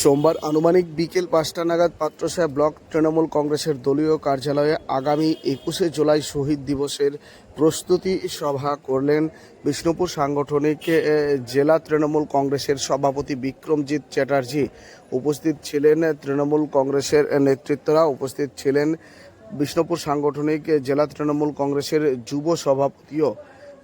সোমবার আনুমানিক বিকেল পাঁচটা নাগাদ পাত্রসাহেব ব্লক তৃণমূল কংগ্রেসের দলীয় কার্যালয়ে আগামী একুশে জুলাই শহীদ দিবসের প্রস্তুতি সভা করলেন বিষ্ণুপুর সাংগঠনিক জেলা তৃণমূল কংগ্রেসের সভাপতি বিক্রমজিৎ চ্যাটার্জি উপস্থিত ছিলেন, তৃণমূল কংগ্রেসের নেতৃত্বরা উপস্থিত ছিলেন, বিষ্ণুপুর সাংগঠনিক, জেলা তৃণমূল কংগ্রেসের যুব সভাপতিও।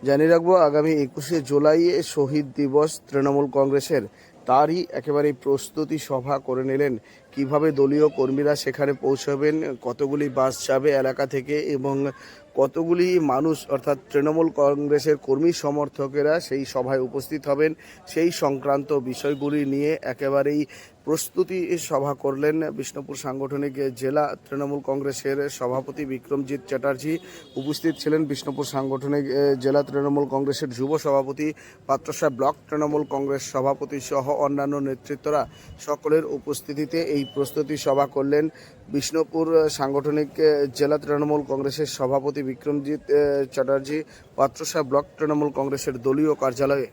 জানিয়ে রাখব, আগামী একুশে জুলাই শহীদ দিবস তৃণমূল কংগ্রেসের। তারই একেবারে প্রস্তুতি সভা করে নিলেন। কীভাবে দলীয় কর্মীরা সেখানে পৌঁছাবেন, কতগুলি বাস যাবে এলাকা থেকে এবং কতগুলি মানুষ, অর্থাৎ তৃণমূল কংগ্রেসের কর্মী সমর্থকেরা সেই সভায় উপস্থিত হবেন, সেই সংক্রান্ত বিষয়গুলি নিয়ে একেবারেই প্রস্তুতি সভা করলেন বিষ্ণুপুর সাংগঠনিক জেলা তৃণমূল কংগ্রেসের সভাপতি বিক্রমজিৎ চ্যাটার্জি। উপস্থিত ছিলেন বিষ্ণুপুর সাংগঠনিক জেলা তৃণমূল কংগ্রেসের যুব সভাপতি, পাত্রসাহেব ব্লক তৃণমূল কংগ্রেস সভাপতি সহ অন্যান্য নেতৃত্বরা সকলের উপস্থিতিতে এই প্রস্তুতি সভা করলেন। বিষ্ণুপুর সাংগঠনিক জেলা তৃণমূল কংগ্রেসের সভাপতি বিক্রমজিৎ চ্যাটার্জি, পাত্রসা ব্লক তৃণমূল কংগ্রেসের দলীয় কার্যালয়ে